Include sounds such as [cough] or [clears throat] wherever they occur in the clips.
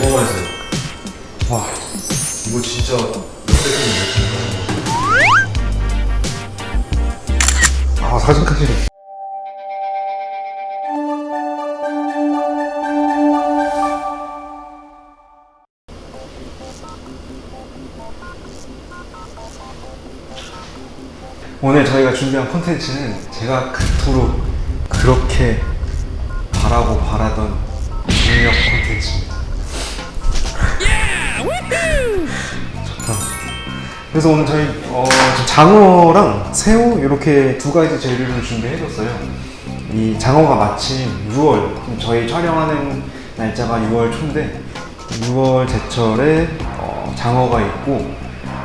너무 맛있어요. 와, 이거 진짜 아 사진까지. 오늘 저희가 준비한 콘텐츠는 제가 그토록 그렇게 바라고 바라던 중력 콘텐츠 그래서 오늘 저희 어, 장어랑 새우 이렇게 두 가지 재료를 준비해줬어요. 이 장어가 마침 6월 지금 저희 촬영하는 날짜가 6월 초인데 6월 제철에 어, 장어가 있고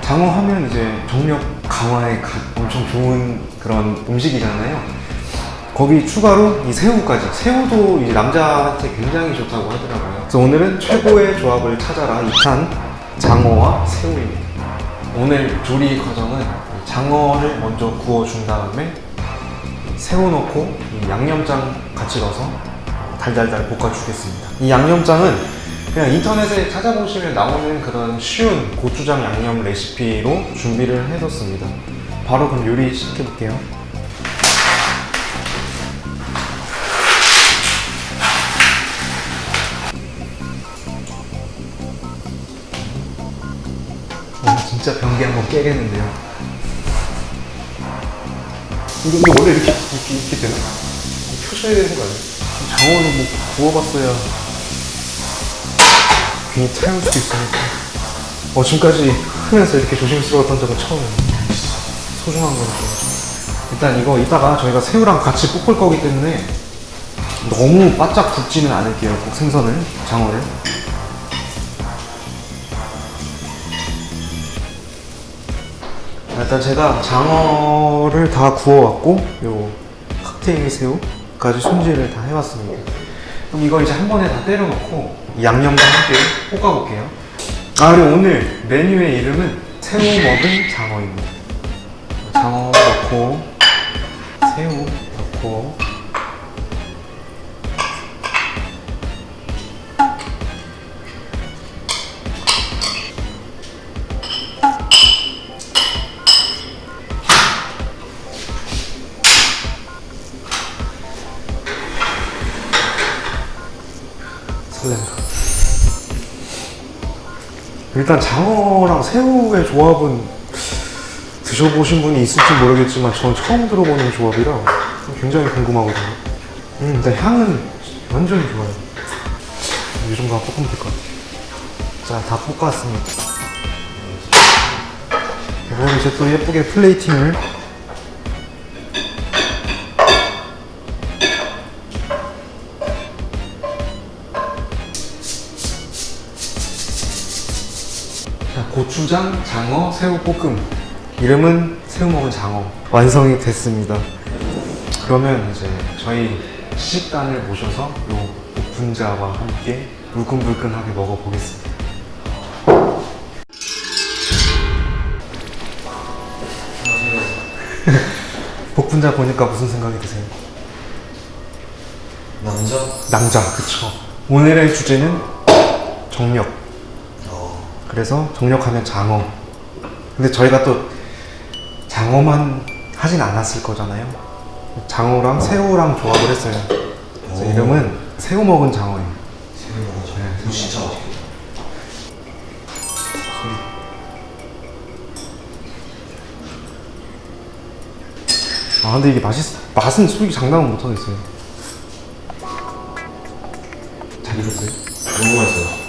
장어 하면 이제 정력 강화에 가- 엄청 좋은 그런 음식이잖아요. 거기 추가로 이 새우까지 새우도 이제 남자한테 굉장히 좋다고 하더라고요. 그래서 오늘은 최고의 조합을 찾아라 2탄 장어와 새우입니다. 오늘 조리 과정은 장어를 먼저 구워준 다음에 이 양념장 같이 넣어서 달달달 볶아주겠습니다. 이 양념장은 그냥 인터넷에 찾아보시면 나오는 그런 쉬운 고추장 양념 레시피로 준비를 해뒀습니다. 바로 그럼 요리 시작해볼게요. 진짜 변기 한번 깨겠는데요. 이거, 이거 원래 이렇게, 이렇게, 이렇게 되나? 펴셔야 되는 거 아니에요? 장어는 뭐 구워봤어야 괜히 태울 수도 있으니까. 어, 지금까지 하면서 이렇게 조심스러웠던 적은 처음이에요. 소중한 거니까. 일단 이거 이따가 저희가 새우랑 같이 볶을 거기 때문에 너무 바짝 굽지는 않을게요. 꼭 생선을, 장어를. 일단 제가 장어를 다 구워왔고 요 칵테일 새우까지 손질을 다 해왔습니다. 그럼 이거 이제 한 번에 다 때려놓고 이 양념과 함께 볶아볼게요. 아 그리고 오늘 메뉴의 이름은 새우 먹은 장어입니다. 장어 넣고 새우 넣고 설렌다. 일단 장어랑 새우의 조합은 드셔보신 분이 있을지 모르겠지만 전 처음 들어보는 조합이라 굉장히 궁금하거든요. 음, 일단 향은 완전히 좋아요. 이 정도 볶으면 될 것 같아요. 자, 다 볶았습니다. 이번 이제 또 예쁘게 플레이팅을 고추장, 장어, 새우 볶음. 이름은 새우 먹은 장어. 완성이 됐습니다. 그러면 이제 저희 식단을 모셔서 요 볶분자와 함께 물끈물끈하게 먹어보겠습니다. [laughs] 볶분자 보니까 무슨 생각이 드세요? 남자? 남자, 그쵸. 오늘의 주제는 정력. 어. 그래서 정력하면 장어. 근데 저희가 또 장어만 하진 않았을 거잖아요. 장어랑 새우랑 조합을 했어요. 그래서 오. 이름은 새우 먹은 장어예요. 새우 먹어서. 네. 이거 진짜 맛있겠다. 아 근데 이게 맛있 맛은 솔직히 장담은 못 하겠어요. 잘 익었어요? 너무 맛있어요.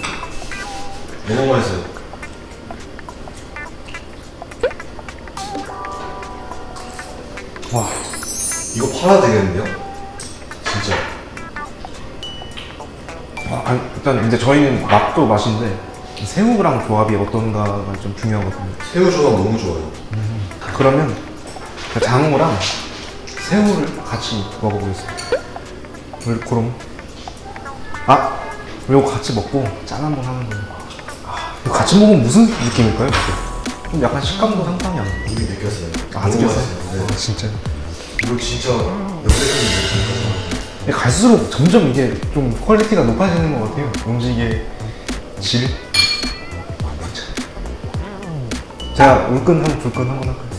너무 맛있어요. 이거 팔아도 되겠는데요? 진짜. 아, 아니, 일단 이제 저희는 맛도 맛인데 새우랑 조합이 어떤가가 좀 중요하거든요. 새우 조합 너무 좋아요. 그러면 그 장어랑 새우를 같이 먹어보겠습니다. 우리 그럼 아 이거 같이 먹고 짠 한번 하는 거예요. 아, 이거 같이 먹으면 무슨 느낌일까요? 이게? 좀 약간 식감도 상상이 안 나. 이미 느꼈어요. 아, 느꼈어요? 맛있어요. 아, 네. 진짜. 이거 진짜 역대급인 느낌이라서. 갈수록 점점 이게 좀 퀄리티가 높아지는 것 같아요. 음식의 질. 자, 물끈 한 불끈 한번 할까요?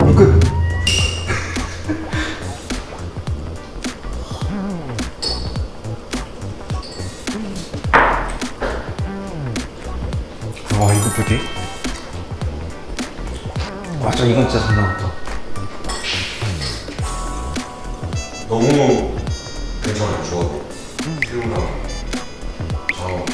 물끈. 와, 이거 뭐지? 와, 진짜 이건 진짜 장난 없다. 너무 괜찮아요, 조합이. 새우랑 장어.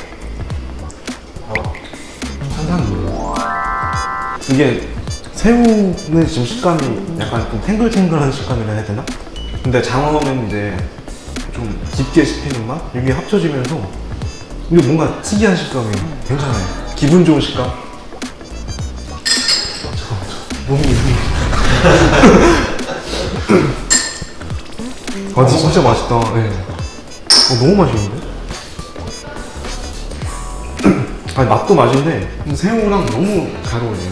아, 이게 새우는 지금 식감이 약간 좀 탱글탱글한 식감이라 해야 되나? 근데 장어는 이제 좀 깊게 씹히는 맛? 이게 합쳐지면서 이게 뭔가 특이한 식감이 괜찮아요. 기분 좋은 식감. 잠깐만, 잠깐만. 몸이 이상해. [laughs] 아, 진짜, 맛있다. 네. 어, 너무 맛있는데? [clears throat] 아니, 맛도 맛인데 새우랑 너무 잘 어울려요.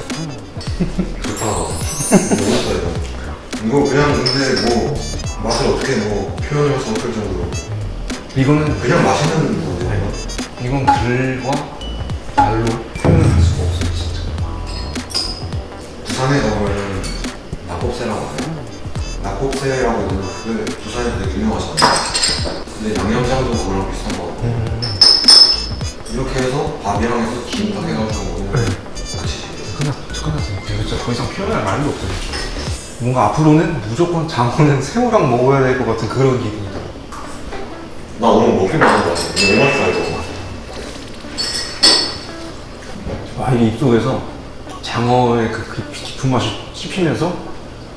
좋다. 너무 좋다, 이거. 이거 그냥 근데 뭐, 맛을 어떻게 뭐 표현할 수 없을 정도로. 이거는 그냥 맛있는 거예요. 이건 글과 말로 표현할 수가 없어요, 진짜. 부산에 가면은 낙곱새라고 하나요? 낙곱새라고 있는 그 부산에서 되게 유명하잖아요. 근데 양념장도 그거랑 비슷한 거 같고. 이렇게 해서 밥이랑 해서 김딱 해가지고 먹으면 같이 끝났어, 끝났어요. 진짜 더 이상 표현할 말이 없어요. 뭔가 앞으로는 무조건 장어는 새우랑 먹어야 될 것 같은 그런 기분이다. 나 오늘 먹긴 먹은 거 같아. 너무 맛있어, 이거. 와, 이게 입속에서 장어의 그, 그 깊은 맛이 씹히면서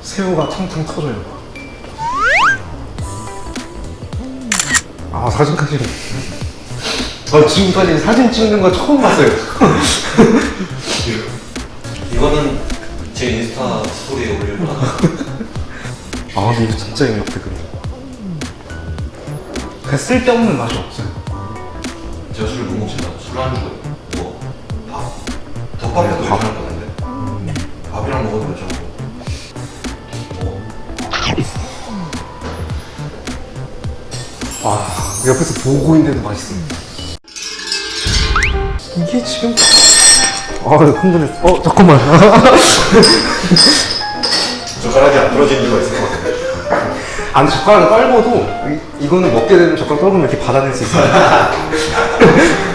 새우가 탕탕 터져요. 아, 사진까지. 아, 지금까지 사진 찍는 거 처음 봤어요. [laughs] 이거는 제 인스타 스토리에 올릴 거야. [laughs] 아, 근데 이거 진짜 역대급이야. 그냥 쓸데없는 맛이 없어요. 제가 술을 못 먹지만 술안주, 뭐, 밥. 덮밥이라도 밥. 괜찮을 것 와, 옆에서 보고 있는데도 맛있어. 이게 지금. 아, 흥분했어. 어, 잠깐만. [laughs] 젓가락이 안 부러진 이유가 있을 것. 아니, 젓가락을 떨궈도, 이, 이거는 먹게 되면 젓가락 떨구면 이렇게 받아낼 수 있어요. [laughs]